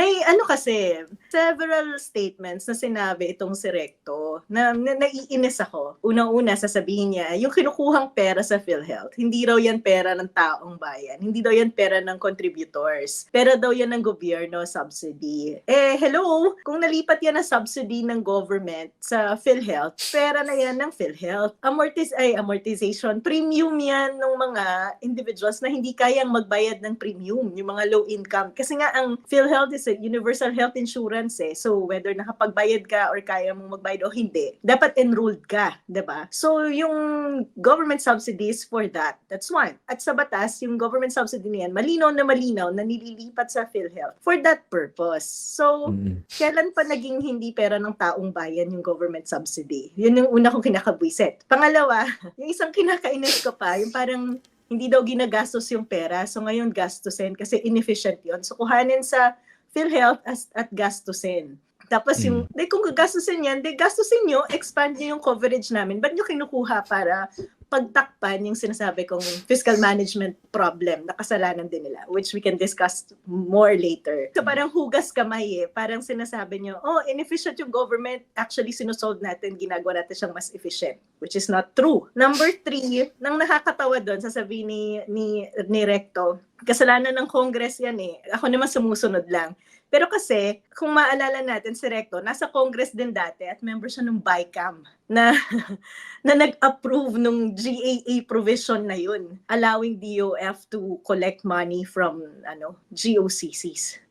May ano kasi, several statements na sinabi itong si Recto na, na naiinis ako. Unang-una, sasabihin niya, yung kinukuhang pera sa PhilHealth, hindi raw yan pera ng taong bayan. Hindi daw yan pera ng contributors. Pera daw yan ng gobyerno, subsidy. Eh, hello? Kung nalipat yan na subsidy ng government sa PhilHealth, pera na yan ng PhilHealth. Amortiz ay amortization, premium yan ng mga individuals na hindi kayang magbayad ng premium, yung mga low income. Kasi nga ang PhilHealth is a universal health insurance eh. So whether nakapagbayad ka or kaya mong magbayad o hindi, dapat enrolled ka, 'di ba? So yung government subsidies for that. That's one. At sa batas, yung government subsidy niyan, malinaw na malinaw na nililipat sa PhilHealth for that purpose. So Mm. kailan pa naging hindi pera ng taong bayan yung government subsidy? Yun yung una kong kinakabwisit. Pangalawa, yung isang kinakainis ko pa, yung parang hindi daw ginagastos yung pera, so ngayon gastusin kasi inefficient yun. So kuhanin sa PhilHealth as, at gastusin. Tapos yung, di kung gagastusin yan, di gastusin nyo, expand nyo yung coverage namin. Ba't nyo kinukuha para pagtakpan yung sinasabi kong fiscal management problem na kasalanan din nila, which we can discuss more later. So parang hugas kamay eh. Parang sinasabi nyo, oh, inefficient yung government. Actually, sinusolve natin, ginagawa natin siyang mas efficient, which is not true. Number three, nang nakakatawa doon, sasabihin ni, ni, ni Recto, kasalanan ng Congress yan eh. Ako naman sumusunod lang. Pero kasi, kung maalala natin si Recto, nasa Congress din dati at member siya ng BICAM na, na nag-approve nung GAA provision na yun, allowing DOF to collect money from ano GOCCs.